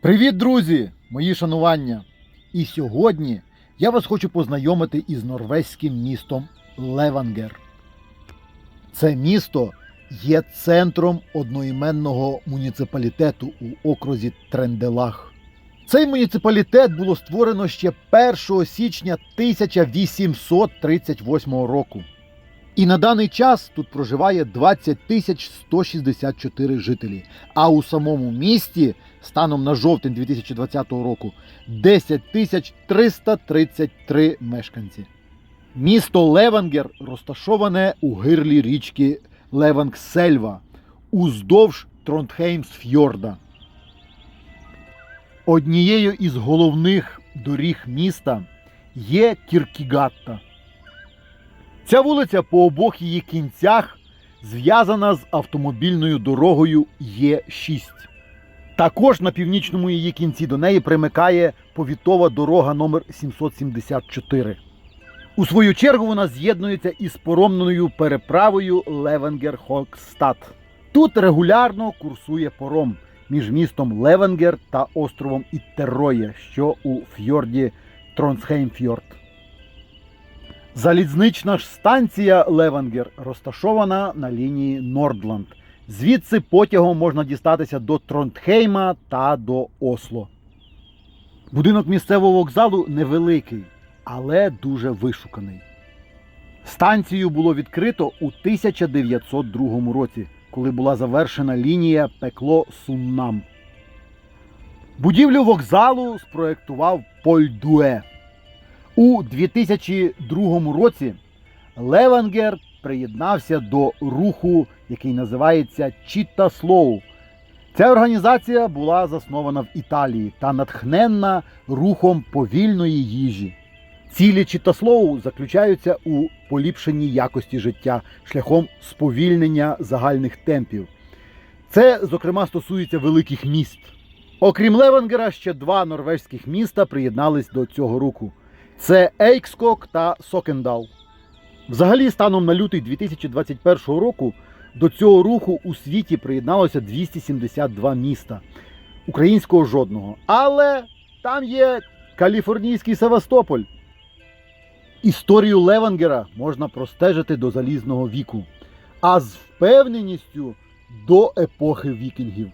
Привіт, друзі! Мої шанування! І сьогодні я вас хочу познайомити із норвезьким містом Левангер. Це місто є центром одноіменного муніципалітету у окрузі Тренделах. Цей муніципалітет було створено ще 1 січня 1838 року. І на даний час тут проживає 20 тисяч 164 жителі. А у самому місті станом на жовтень 2020 року 10 тисяч 333 мешканці. Місто Левангер розташоване у гирлі річки Левангсельва уздовж Тронтхеймсфьорда. Однією із головних доріг міста є Кіркігатта. Ця вулиця по обох її кінцях зв'язана з автомобільною дорогою Є6. Також на північному її кінці до неї примикає повітова дорога номер 774. У свою чергу вона з'єднується із поромною переправою Левенгер-Хокстад. Тут регулярно курсує пором між містом Левенгер та островом Іттерроє, що у фьорді Тронсхеймфьорд. Залізнична ж станція Левангер розташована на лінії Нордланд. Звідси потягом можна дістатися до Тронтхейма та до Осло. Будинок місцевого вокзалу невеликий, але дуже вишуканий. Станцію було відкрито у 1902 році, коли була завершена лінія Пекло Суннам. Будівлю вокзалу спроектував Поль Дуе. У 2002 році Левангер приєднався до руху, який називається Чіта Слоу. Ця організація була заснована в Італії та натхненна рухом повільної їжі. Цілі Чітаслоу заключаються у поліпшенні якості життя шляхом сповільнення загальних темпів. Це, зокрема, стосується великих міст. Окрім Левангера, ще два норвезьких міста приєднались до цього руху. Це Ейкскок та Сокендал. Взагалі, станом на лютий 2021 року до цього руху у світі приєдналося 272 міста. Українського жодного. Але там є каліфорнійський Севастополь. Історію Левангера можна простежити до залізного віку, а з впевненістю до епохи вікінгів.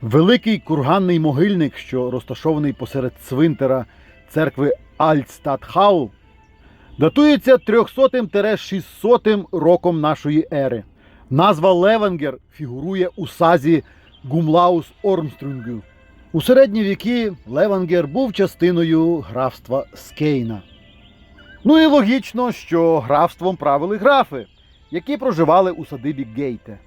Великий курганний могильник, що розташований посеред цвинтара церкви Альтстадхау, датується 300-600 роком нашої ери. Назва Левенгер фігурує у сазі Гумлаус Ормстрюнгу. У середні віки Левенгер був частиною графства Скейна. Ну і логічно, що графством правили графи, які проживали у садибі Гейте.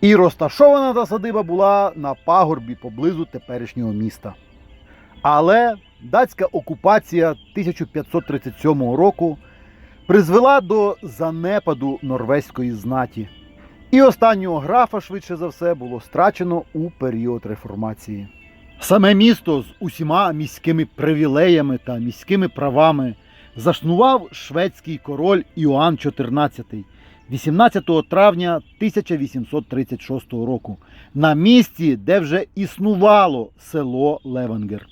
І розташована та садиба була на пагорбі поблизу теперішнього міста. Але датська окупація 1537 року призвела до занепаду норвезької знаті. І останнього графа, швидше за все, було страчено у період реформації. Саме місто з усіма міськими привілеями та міськими правами заснував шведський король Іоанн XIV 18 травня 1836 року на місці, де вже існувало село Левенгер.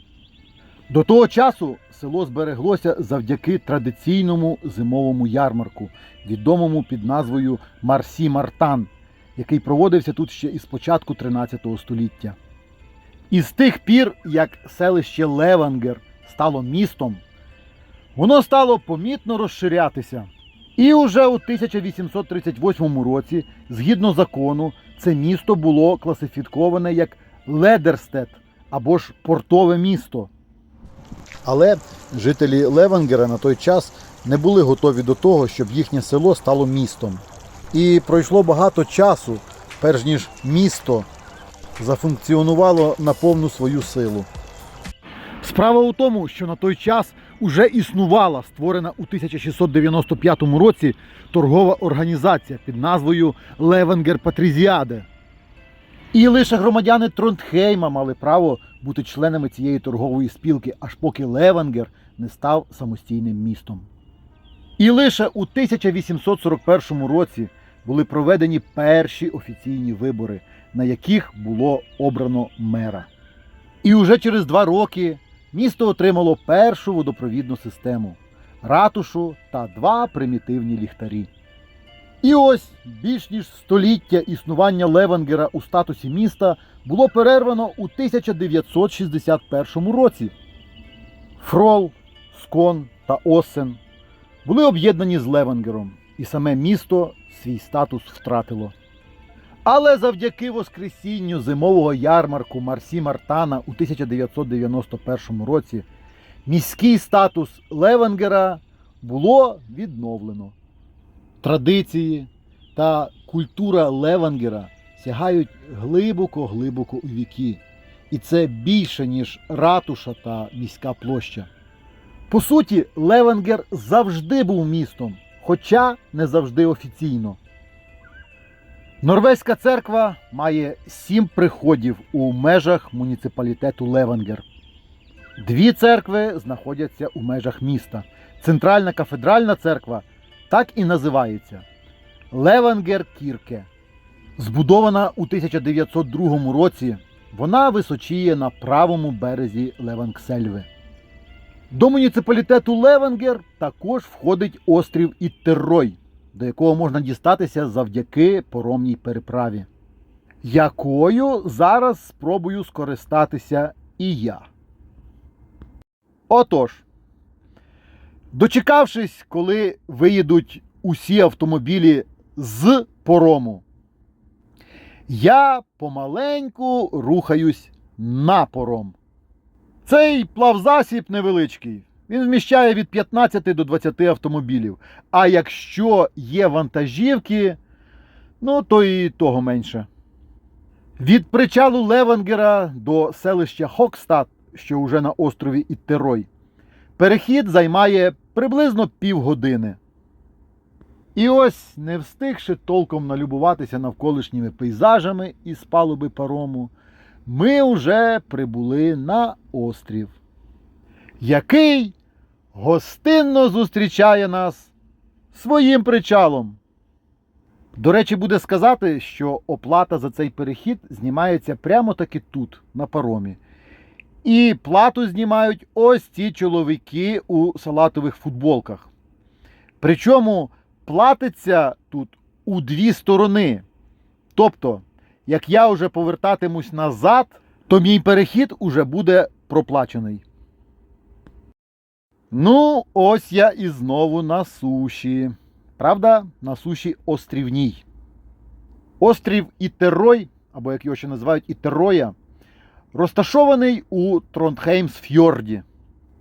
До того часу село збереглося завдяки традиційному зимовому ярмарку, відомому під назвою Марсі Мартан, який проводився тут ще із початку 13 століття. І з тих пір, як селище Левангер стало містом, воно стало помітно розширятися. І уже у 1838 році, згідно закону, це місто було класифіковане як Ледерстет або ж портове місто. Але жителі Левангера на той час не були готові до того, щоб їхнє село стало містом. І пройшло багато часу, перш ніж місто зафункціонувало на повну свою силу. Справа у тому, що на той час уже існувала створена у 1695 році торгова організація під назвою Левенгер Патрізіаде. І лише громадяни Тронтхейма мали право бути членами цієї торгової спілки, аж поки Левенгер не став самостійним містом. І лише у 1841 році були проведені перші офіційні вибори, на яких було обрано мера. І уже через два роки місто отримало першу водопровідну систему ратушу та два примітивні ліхтарі. І ось більш ніж століття існування Левенгера у статусі міста було перервано у 1961 році. Фрол, Скон та Осен були об'єднані з Левенгером, і саме місто свій статус втратило. Але завдяки Воскресінню зимового ярмарку Марсі Мартана у 1991 році міський статус Левенгера було відновлено. Традиції та культура Левенгера сягають глибоко-глибоко у віки, і це більше, ніж ратуша та міська площа. По суті, Левенгер завжди був містом, хоча не завжди офіційно. Норвезька церква має сім приходів у межах муніципалітету Левенгер. Дві церкви знаходяться у межах міста. Центральна кафедральна церква так і називається Левенгер Кірке. Збудована у 1902 році, вона височіє на правому березі Левангсельви. До муніципалітету Левенгер також входить острів Іттеррой, до якого можна дістатися завдяки поромній переправі, якою зараз спробую скористатися і я. Отож, дочекавшись, коли виїдуть усі автомобілі з порому, я помаленьку рухаюсь на пором. Цей плавзасіб невеличкий. Він вміщає від 15 до 20 автомобілів. А якщо є вантажівки, ну то і того менше. Від причалу Левенгера до селища Хокстад, що вже на острові Іттерой, перехід займає приблизно півгодини. І ось, не встигши толком налюбуватися навколишніми пейзажами із палуби парому, ми вже прибули на острів, який гостинно зустрічає нас своїм причалом. До речі, буде сказати, що оплата за цей перехід знімається прямо таки тут, на паромі. І плату знімають ось ці чоловіки у салатових футболках. Причому платиться тут у дві сторони. Тобто, як я вже повертатимусь назад, то мій перехід уже буде проплачений. Ну, ось я і знову на суші. Правда, на суші острівній. Острів Ітерой, або як його ще називають Ітероя, розташований у Тронтхеймсфьорді.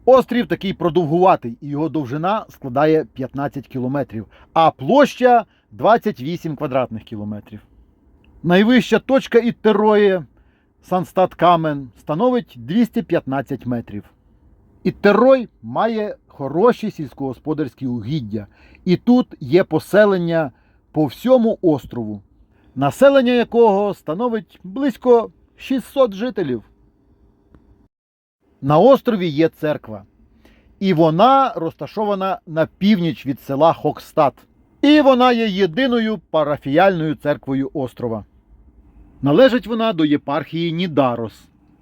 Острів такий продовгуватий, і його довжина складає 15 кілометрів, а площа 28 квадратних кілометрів. Найвища точка Іттерої Санстат Камен становить 215 метрів. Іттерой має хороші сільськогосподарські угіддя, і тут є поселення по всьому острову, населення якого становить близько 600 жителів. На острові є церква, і вона розташована на північ від села Хокстад. І вона є єдиною парафіяльною церквою острова. Належить вона до єпархії Нідарос.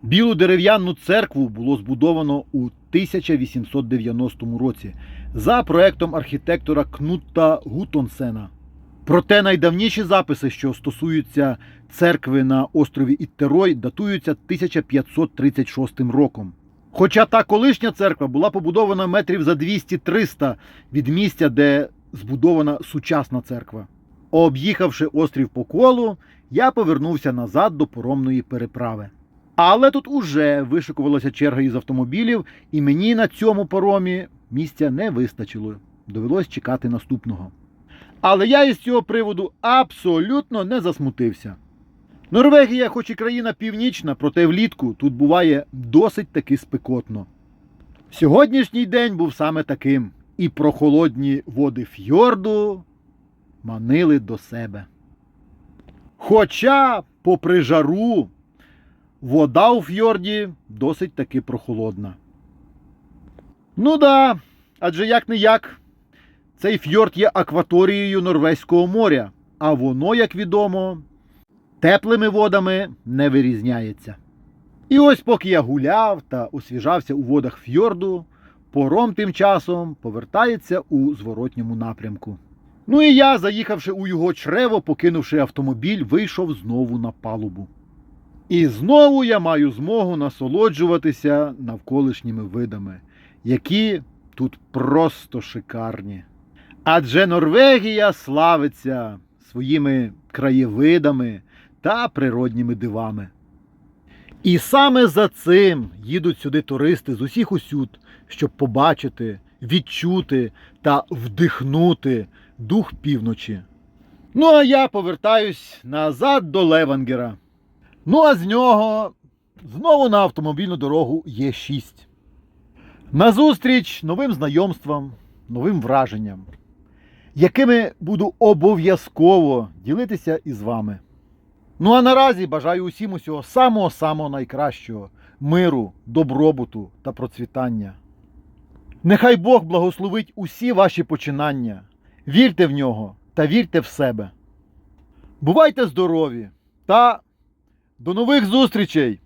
Білу дерев'яну церкву було збудовано у 1890 році за проектом архітектора Кнутта Гутонсена. Проте найдавніші записи, що стосуються церкви на острові Іттерой, датуються 1536 роком. Хоча та колишня церква була побудована метрів за 200-300 від місця, де збудована сучасна церква. Об'їхавши острів по колу, я повернувся назад до поромної переправи. Але тут уже вишикувалася черга із автомобілів, і мені на цьому паромі місця не вистачило. Довелось чекати наступного. Але я із цього приводу абсолютно не засмутився. Норвегія, хоч і країна північна, проте влітку тут буває досить таки спекотно. Сьогоднішній день був саме таким, і прохолодні води фьорду манили до себе. Хоча, попри жару, вода у фьорді досить таки прохолодна. Ну да, адже як не як, цей фьорд є акваторією Норвезького моря, а воно, як відомо, теплими водами не вирізняється. І ось поки я гуляв та освіжався у водах фьорду, пором тим часом повертається у зворотньому напрямку. Ну і я, заїхавши у його чрево, покинувши автомобіль, вийшов знову на палубу. І знову я маю змогу насолоджуватися навколишніми видами, які тут просто шикарні. Адже Норвегія славиться своїми краєвидами та природніми дивами. І саме за цим їдуть сюди туристи з усіх усюд, щоб побачити, відчути та вдихнути дух півночі. Ну а я повертаюсь назад до Левангера. Ну а з нього знову на автомобільну дорогу є 6. Назустріч новим знайомствам, новим враженням, якими буду обов'язково ділитися із вами. Ну а наразі бажаю усім усього самого-самого найкращого миру, добробуту та процвітання. Нехай Бог благословить усі ваші починання. Вірте в нього та вірте в себе. Бувайте здорові та до нових зустрічей!